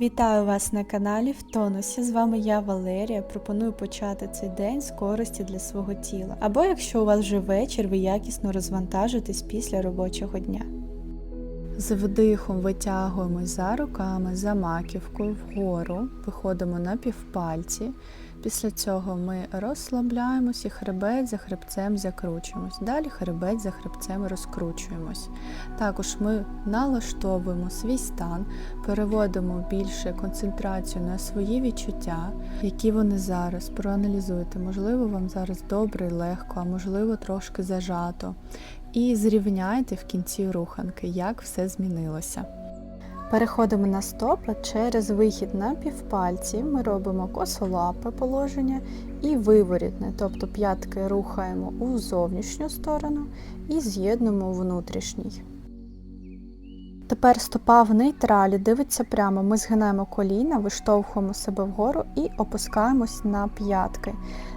Вітаю вас на каналі в тонусі. З вами я Валерія. Пропоную почати цей день з користі для свого тіла. Або якщо у вас вже вечір, ви якісно розвантажитесь після робочого дня. З вдихом витягуємось за руками, за маківкою вгору, виходимо на півпальці. Після цього ми розслабляємось і хребет за хребцем закручуємось. Далі хребет за хребцем розкручуємось. Також ми налаштовуємо свій стан, переводимо більше концентрацію на свої відчуття, які вони зараз. Проаналізуйте, можливо, вам зараз добре і легко, а можливо трошки зажато. І зрівняйте в кінці руханки, як все змінилося. Переходимо на стопи через вихід на півпальці. Ми робимо косолапе положення і виворітне, тобто п'ятки рухаємо у зовнішню сторону і з'єднуємо у внутрішній. Тепер стопа в нейтралі дивиться прямо. Ми згинаємо коліна, виштовхуємо себе вгору і опускаємось на п'ятки.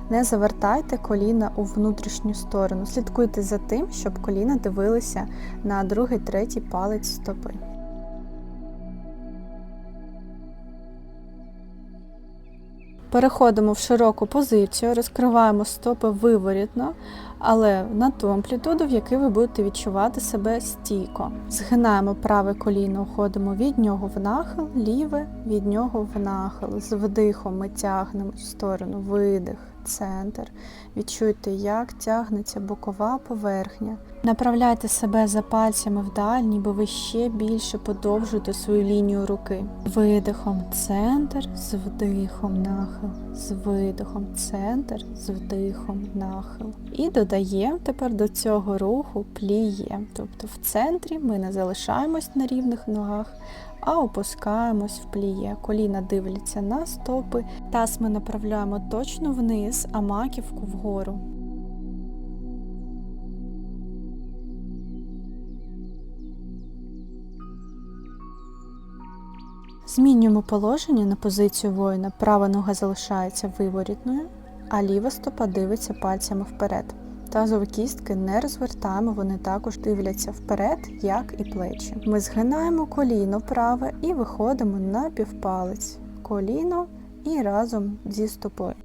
Не завертайте коліна у внутрішню сторону. Слідкуйте за тим, щоб коліна дивилися на другий, третій палець стопи. Переходимо в широку позицію, розкриваємо стопи виворітно, але на ту амплітуду, в якій ви будете відчувати себе стійко. Згинаємо праве коліно, уходимо від нього в нахил, ліве від нього в нахил. З вдихом ми тягнемо в сторону, видих, центр. Відчуйте, як тягнеться бокова поверхня. Направляйте себе за пальцями вдаль, ніби ви ще більше подовжуєте свою лінію руки. Видихом центр, з вдихом нахил, з видихом центр, з вдихом нахил. І додаємо тепер до цього руху пліє. Тобто в центрі ми не залишаємось на рівних ногах, а опускаємось в пліє. Коліна дивляться на стопи, таз ми направляємо точно вниз, а маківку вгору. Змінюємо положення на позицію воїна. Права нога залишається виворітною, а ліва стопа дивиться пальцями вперед. Тазові кістки не розвертаємо, вони також дивляться вперед, як і плечі. Ми згинаємо коліно праве і виходимо на півпалець. Коліно і разом зі стопою.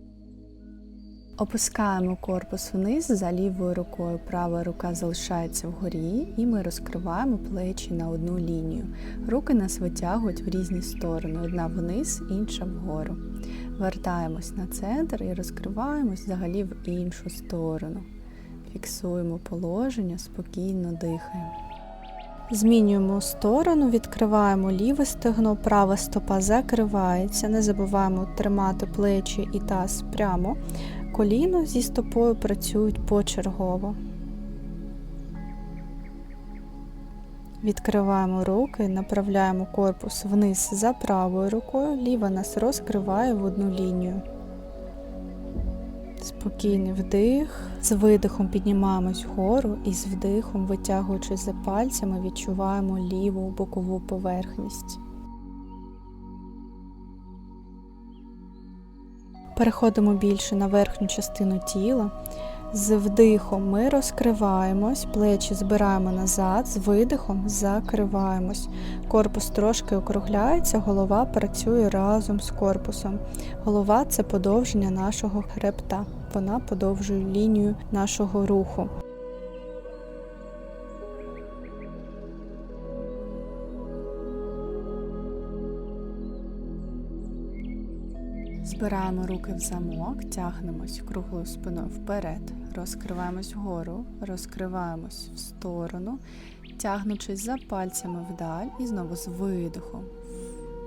Опускаємо корпус вниз за лівою рукою. Права рука залишається вгорі, і ми розкриваємо плечі на одну лінію. Руки нас витягують в різні сторони: одна вниз, інша вгору. Вертаємось на центр і розкриваємось взагалі в іншу сторону. Фіксуємо положення, спокійно дихаємо. Змінюємо сторону, відкриваємо ліве стегно, права стопа закривається. Не забуваємо тримати плечі і таз прямо. Коліно зі стопою працюють почергово. Відкриваємо руки, направляємо корпус вниз за правою рукою, ліва нас розкриває в одну лінію. Спокійний вдих. З видихом піднімаємось вгору і з вдихом, витягуючись за пальцями, відчуваємо ліву бокову поверхність. Переходимо більше на верхню частину тіла. З вдихом ми розкриваємось, плечі збираємо назад, з видихом закриваємось. Корпус трошки округляється, голова працює разом з корпусом. Голова це подовження нашого хребта. Вона подовжує лінію нашого руху. Збираємо руки в замок, тягнемось круглою спиною вперед, розкриваємось вгору, розкриваємось в сторону, тягнучись за пальцями вдаль і знову з видихом.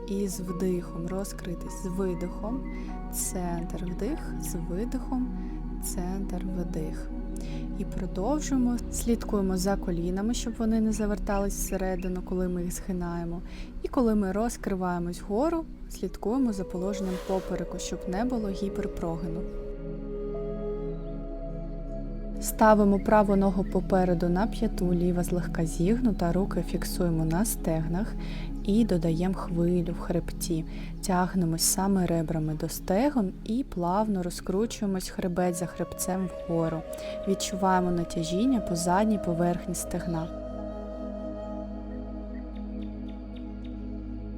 І з вдихом розкритись з видихом, центр вдих, з видихом, центр вдих. І продовжуємо, слідкуємо за колінами, щоб вони не завертались всередину, коли ми їх згинаємо. І коли ми розкриваємось вгору, слідкуємо за положенням попереку, щоб не було гіперпрогину. Ставимо праву ногу попереду на п'яту, ліва злегка зігнута, руки фіксуємо на стегнах і додаємо хвилю в хребті. Тягнемось саме ребрами до стегон і плавно розкручуємось хребет за хребцем вгору. Відчуваємо натяжіння по задній поверхні стегна.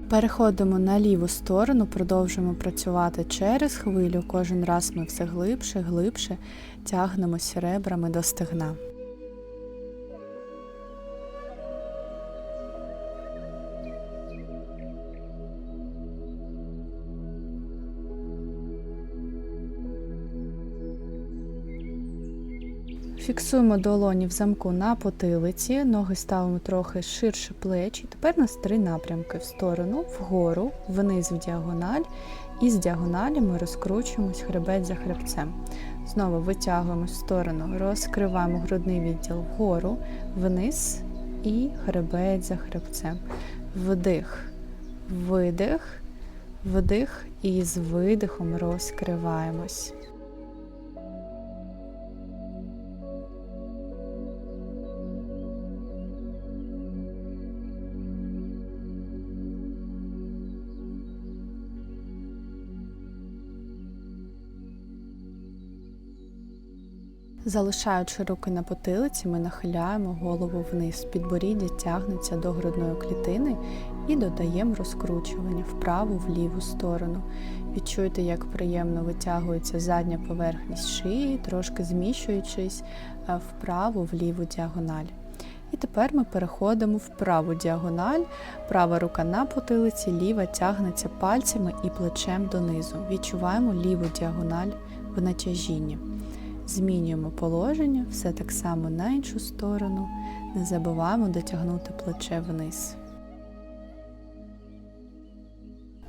Переходимо на ліву сторону, продовжуємо працювати через хвилю. Кожен раз ми все глибше, глибше тягнемося ребрами до стегна. Фіксуємо долоні в замку на потилиці, ноги ставимо трохи ширше плечі. Тепер у нас три напрямки в сторону, вгору, вниз в діагональ, і з діагоналі ми розкручуємось хребет за хребцем. Знову витягуємось в сторону, розкриваємо грудний відділ вгору, вниз і хребет за хребцем. Вдих, видих, вдих і з видихом розкриваємось. Залишаючи руки на потилиці, ми нахиляємо голову вниз. Підборіддя тягнеться до грудної клітини і додаємо розкручування вправо в ліву сторону. Відчуйте, як приємно витягується задня поверхність шиї, трошки зміщуючись е, вправо в ліву діагональ. І тепер ми переходимо в праву діагональ, права рука на потилиці, ліва тягнеться пальцями і плечем донизу. Відчуваємо ліву діагональ в натяжінні. Змінюємо положення, все так само на іншу сторону. Не забуваємо дотягнути плече вниз.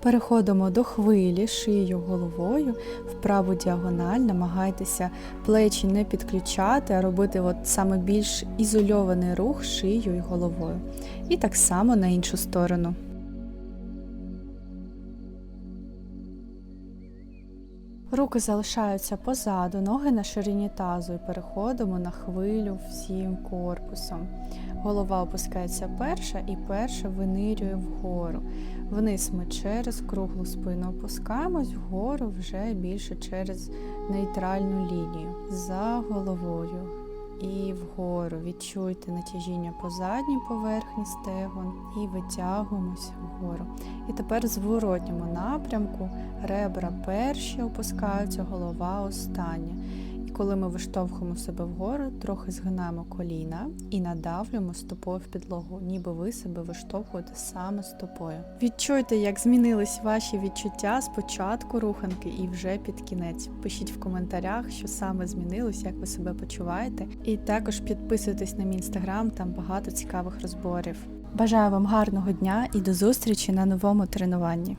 Переходимо до хвилі, шиєю головою, в праву діагональ, намагайтеся плечі не підключати, а робити от саме більш ізольований рух шиєю і головою. І так само на іншу сторону. Руки залишаються позаду, ноги на ширині тазу і переходимо на хвилю всім корпусом. Голова опускається перша і перша винирює вгору. Вниз ми через круглу спину опускаємось, вгору вже більше через нейтральну лінію. За головою і вгору. Відчуйте натяжіння по задній поверхні стегон і витягуємось вгору. І тепер в зворотньому напрямку ребра перші опускаються, голова остання. Коли ми виштовхуємо себе вгору, трохи згинаємо коліна і надавлюємо стопою в підлогу, ніби ви себе виштовхуєте саме стопою. Відчуйте, як змінились ваші відчуття з початку руханки і вже під кінець. Пишіть в коментарях, що саме змінилось, як ви себе почуваєте. І також підписуйтесь на мій інстаграм, там багато цікавих розборів. Бажаю вам гарного дня і до зустрічі на новому тренуванні.